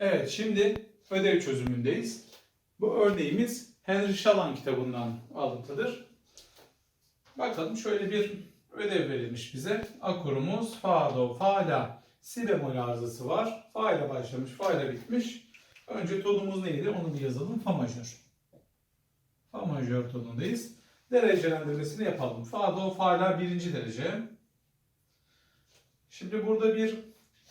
Evet, şimdi ödev çözümündeyiz. Bu örneğimiz Henry Shallan kitabından alıntıdır. Bakalım şöyle bir ödev verilmiş bize. Akorumuz fa, do, fa, la. Si bemol arızası var. Fa ile başlamış, fa ile bitmiş. Önce tonumuz neydi? Onu bir yazalım. Fa majör. Fa majör tonundayız. Derecelendirmesini yapalım. Fa, do, fa, la birinci derece. Şimdi burada bir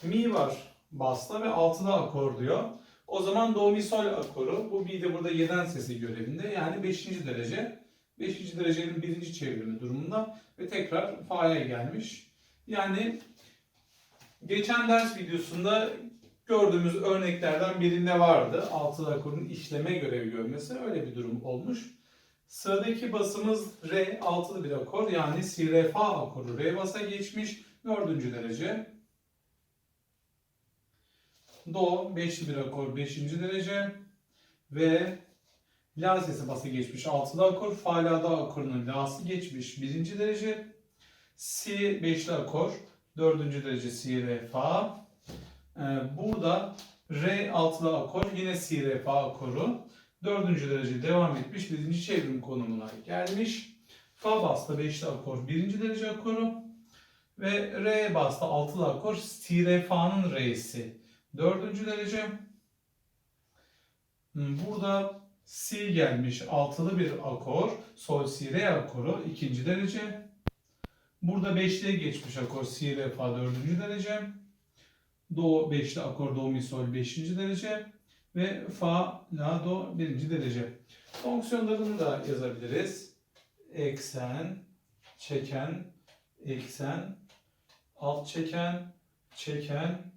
mi var basta ve altıda akor diyor. O zaman do mi sol akoru. Bu mi de burada yeden sesi görevinde. Yani 5. derece. 5. derecenin birinci çevrimi durumunda ve tekrar fa'ya gelmiş. Yani geçen ders videosunda gördüğümüz örneklerden birinde vardı. Altıda akorun işleme görevi görmesi. Öyle bir durum olmuş. Sıradaki basımız re altılı bir akor. Yani si re fa akoru re basa geçmiş. Dördüncü derece. Do beşli bir akor 5. derece ve La sesi bası geçmiş 6'da akor. Fa la da akorunun la'sı geçmiş 1. derece. Si beşli akor 4. derece si re fa. Ee, burada re altılı akor yine si re fa akoru 4. derece devam etmiş 1. çevrim konumuna gelmiş. Fa basta beşli akor 1. derece akoru ve re basta altılı akor si re fa'nın re'si. Dördüncü derece. Hmm, Burada si gelmiş altılı bir akor. Sol si re akoru ikinci derece. Burada beşliye geçmiş akor si re fa dördüncü derece. Do beşli akor do mi sol beşinci derece. Ve fa la do birinci derece. Fonksiyonlarını da yazabiliriz. Eksen, çeken, eksen, alt çeken, çeken,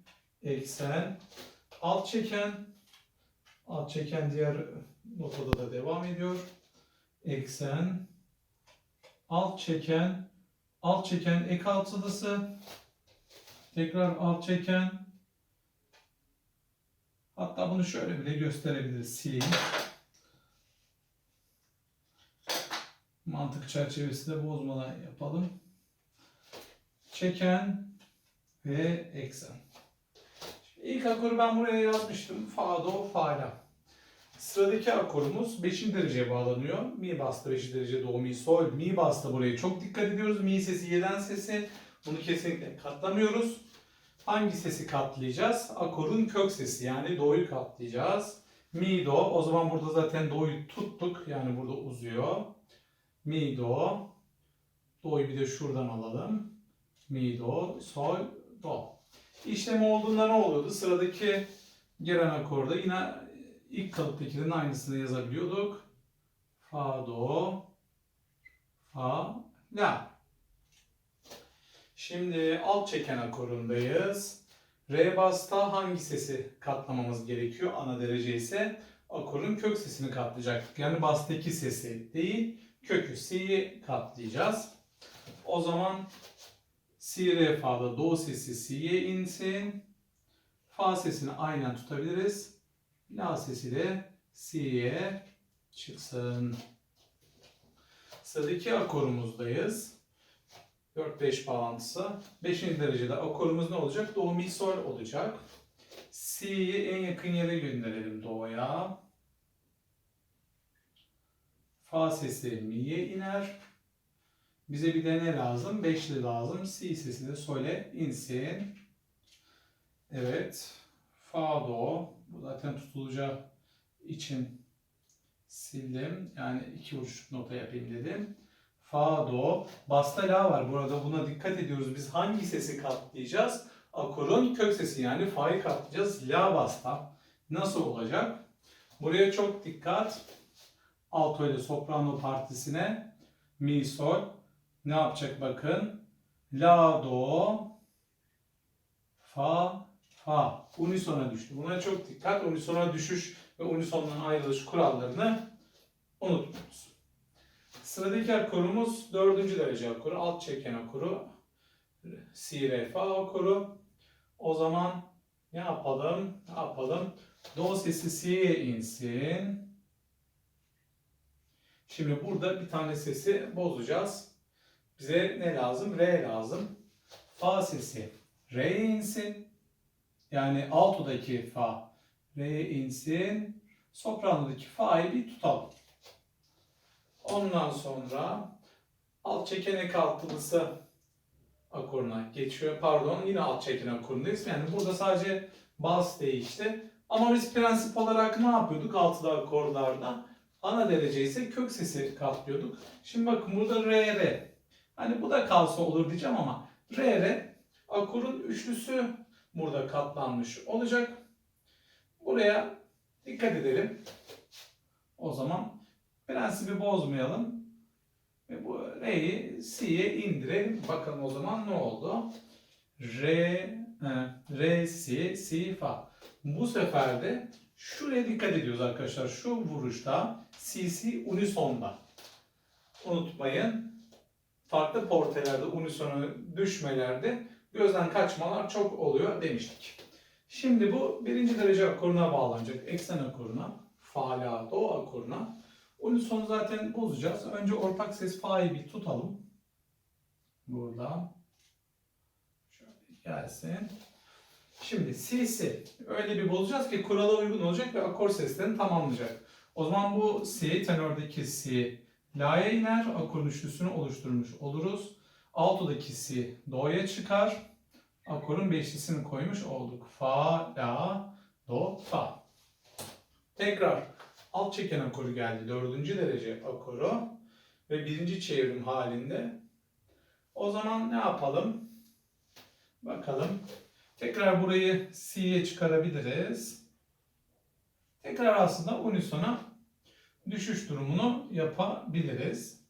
eksen, alt çeken, alt çeken diğer notada da devam ediyor. Eksen, alt çeken, alt çeken ek altılısı, tekrar alt çeken, hatta bunu şöyle bile gösterebiliriz. Sileyim. Mantık çerçevesi de bozmadan yapalım. Çeken ve eksen. İlk akoru ben buraya yazmıştım. Fa, do, fa, la. Sıradaki akorumuz 5. dereceye bağlanıyor. Mi bastı 5. derece do, mi, sol. Mi bastı buraya çok dikkat ediyoruz. Mi sesi, yeden sesi. Bunu kesinlikle katlamıyoruz. Hangi sesi katlayacağız? Akorun kök sesi yani do'yu katlayacağız. Mi, do. O zaman burada zaten do'yu tuttuk. Yani burada uzuyor. Mi, do. Do'yu bir de şuradan alalım. Mi, do, sol, do. İşlemi olduğunda ne oluyordu? Sıradaki gelen akorda yine ilk kalıptakinin aynısını yazabiliyorduk. Fa, do, fa, la. Şimdi alt çeken akorundayız. Re basta hangi sesi katlamamız gerekiyor? Ana derece ise akorun kök sesini katlayacaktık. Yani bastaki sesi değil, kökü si'yi katlayacağız. O zaman Si, re, fa'da do sesi si'ye insin. Fa sesini aynen tutabiliriz. La sesi de si'ye çıksın. Sıradaki akorumuzdayız. 4-5 bağlantısı. 5. derecede akorumuz ne olacak? Do, mi, sol olacak. Si'yi en yakın yere gönderelim do'ya. Fa sesi mi'ye iner. Bize bir de ne lazım? Beşli lazım. Si sesi de sole insin. Evet. Fa do. Bu zaten tutulacağı için sildim. Yani iki uç nota yapayım dedim. Fa do. Basta la var. Burada buna dikkat ediyoruz. Biz hangi sesi katlayacağız? Akorun kök sesi yani fa'yı katlayacağız. La basta. Nasıl olacak? Buraya çok dikkat. Alto ile soprano partisine mi sol ne yapacak bakın. La, do, fa, fa. Unisona düştü. Buna çok dikkat. Unisona düşüş ve unisondan ayrılış kurallarını unutmuyoruz. Sıradaki akorumuz dördüncü derece akoru. Alt çeken akoru. Si, re, fa akoru. O zaman ne yapalım? Ne yapalım? Do sesi si'ye insin. Şimdi burada bir tane sesi bozacağız. Bize ne lazım? Re lazım. Fa sesi Re'ye insin. Yani altodaki fa Re insin. Sopranodaki fa'yı bir tutalım. Ondan sonra alt çekenek altılısı akoruna geçiyor. Pardon yine alt çekenek akorundayız. Yani burada sadece bas değişti. Ama biz prensip olarak ne yapıyorduk altılı akorlarda? Ana derece ise kök sesi katlıyorduk. Şimdi bakın burada re re. Hani bu da kalsa olur diyeceğim ama re akorun üçlüsü burada katlanmış olacak. Buraya dikkat edelim. O zaman prensibi bozmayalım. Ve bu re'yi si'ye indirelim. Bakalım o zaman ne oldu? E, re, si, si, fa. Bu sefer de şuraya dikkat ediyoruz arkadaşlar. Şu vuruşta si unisonda. Unutmayın. Farklı portelerde unisona düşmelerde gözden kaçmalar çok oluyor demiştik. Şimdi bu birinci derece akoruna bağlanacak. Eksen akoruna, fa, la, do akoruna. Unisonu zaten bozacağız. Önce ortak ses fa'yı bir tutalım. Burada. Şöyle gelsin. Şimdi si si. Öyle bir bozacağız ki kurala uygun olacak ve akor seslerini tamamlayacak. O zaman bu si, tenördeki si, la'ya iner. Akorun üçlüsünü oluşturmuş oluruz. Alto'daki si, do'ya çıkar. Akorun beşlisini koymuş olduk. Fa, la, do, fa. Tekrar alt çeken akoru geldi. Dördüncü derece akoru. Ve birinci çevrim halinde. O zaman ne yapalım? Bakalım. Tekrar burayı C'ye çıkarabiliriz. Tekrar aslında unisona düşüş durumunu yapabiliriz.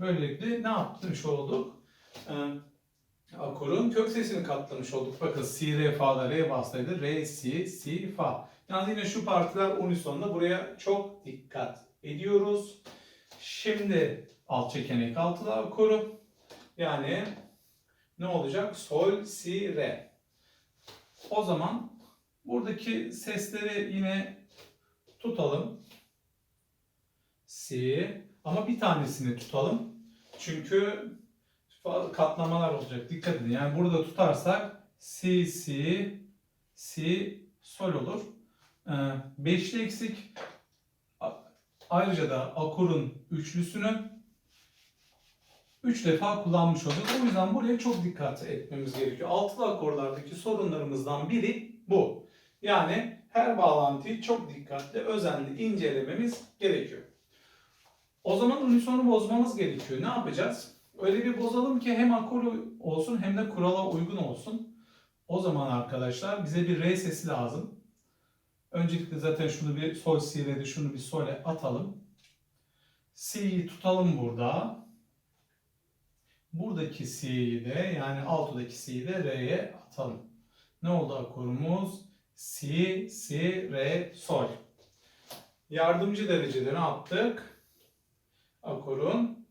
Böylelikle ne yapmış olduk? Ee, akorun kök sesini katlamış olduk. Bakın si, re, fa'da re bastaydı. Re, si, si, fa. Yalnız yine şu partiler unisonda buraya çok dikkat ediyoruz. Şimdi alt çekenek altılı akoru. Yani ne olacak? Sol, si, re. O zaman buradaki sesleri yine tutalım. Si ama bir tanesini tutalım. Çünkü katlamalar olacak. Dikkat edin. Yani burada tutarsak si, si, si, sol olur. Ee, beşli eksik ayrıca da akorun üçlüsünü üç defa kullanmış olduk. O yüzden buraya çok dikkat etmemiz gerekiyor. Altılı akorlardaki sorunlarımızdan biri bu. Yani her bağlantıyı çok dikkatli, özenli incelememiz gerekiyor. O zaman unisonu bozmamız gerekiyor. Ne yapacağız? Öyle bir bozalım ki hem akoru olsun hem de kurala uygun olsun. O zaman arkadaşlar bize bir re sesi lazım. Öncelikle zaten şunu bir sol si re şunu bir sole atalım. Si'yi tutalım burada. Buradaki si'yi de yani alttaki si'yi de re'ye atalım. Ne oldu akorumuz? Si, si, re, sol. Yardımcı derecede ne yaptık? Akorun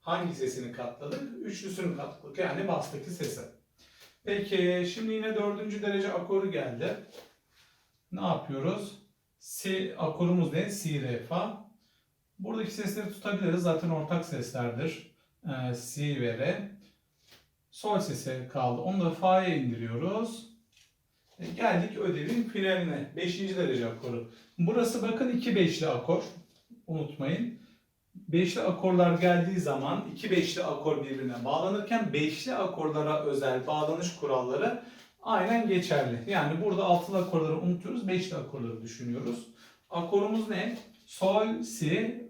hangi sesini katladık? Üçlüsünü katladık. Yani bastaki sesi. Peki şimdi yine dördüncü derece akoru geldi. Ne yapıyoruz? Si akorumuz ne? Si, re, fa. Buradaki sesleri tutabiliriz. Zaten ortak seslerdir. Ee, si ve re. Sol sesi kaldı. Onu da fa'ya indiriyoruz. E, geldik ödevin finaline. Beşinci derece akoru. Burası bakın iki beşli akor. Unutmayın. Beşli akorlar geldiği zaman iki beşli akor birbirine bağlanırken beşli akorlara özel bağlanış kuralları aynen geçerli. Yani burada altılı akorları unutuyoruz, beşli akorları düşünüyoruz. Akorumuz ne? Sol, si,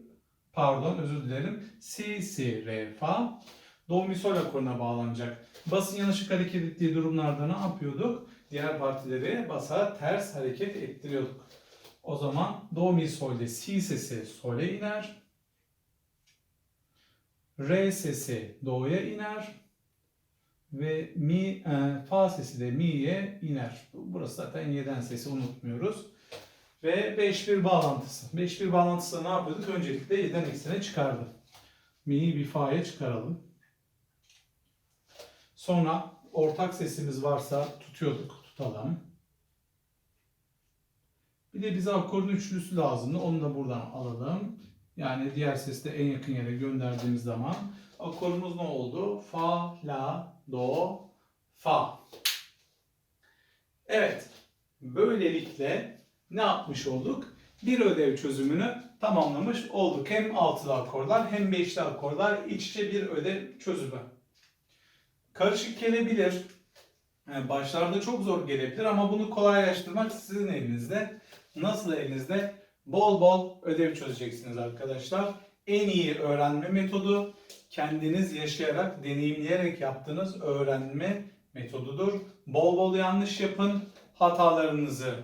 pardon özür dilerim. Si, si, re, fa. Do, mi, sol akoruna bağlanacak. Basın yanlışlık hareket ettiği durumlarda ne yapıyorduk? Diğer partileri basa ters hareket ettiriyorduk. O zaman do, mi, sol'de si sesi sol'e iner. Re sesi do'ya iner ve mi e, fa sesi de mi'ye iner. Burası zaten y'den sesi unutmuyoruz. Ve 5-1 bağlantısı. 5-1 bağlantısı ne yapıyorduk? Öncelikle y'den eksene çıkardı. Mi'yi bir fa'ya çıkaralım. Sonra ortak sesimiz varsa tutuyorduk. Tutalım. Bir de bize akorun üçlüsü lazımdı. Onu da buradan alalım. Yani diğer sesi de en yakın yere gönderdiğimiz zaman akorumuz ne oldu? Fa, la, do, fa. Evet. Böylelikle ne yapmış olduk? Bir ödev çözümünü tamamlamış olduk. Hem altılı akorlar hem beşli akorlar iç içe bir ödev çözümü. Karışık gelebilir. Yani başlarda çok zor gelebilir ama bunu kolaylaştırmak sizin elinizde. Nasıl elinizde? Bol bol ödev çözeceksiniz arkadaşlar. En iyi öğrenme metodu kendiniz yaşayarak, deneyimleyerek yaptığınız öğrenme metodudur. Bol bol yanlış yapın, hatalarınızı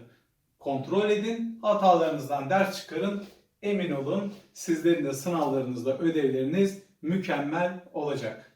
kontrol edin, hatalarınızdan ders çıkarın. Emin olun sizlerin de sınavlarınızda ödevleriniz mükemmel olacak.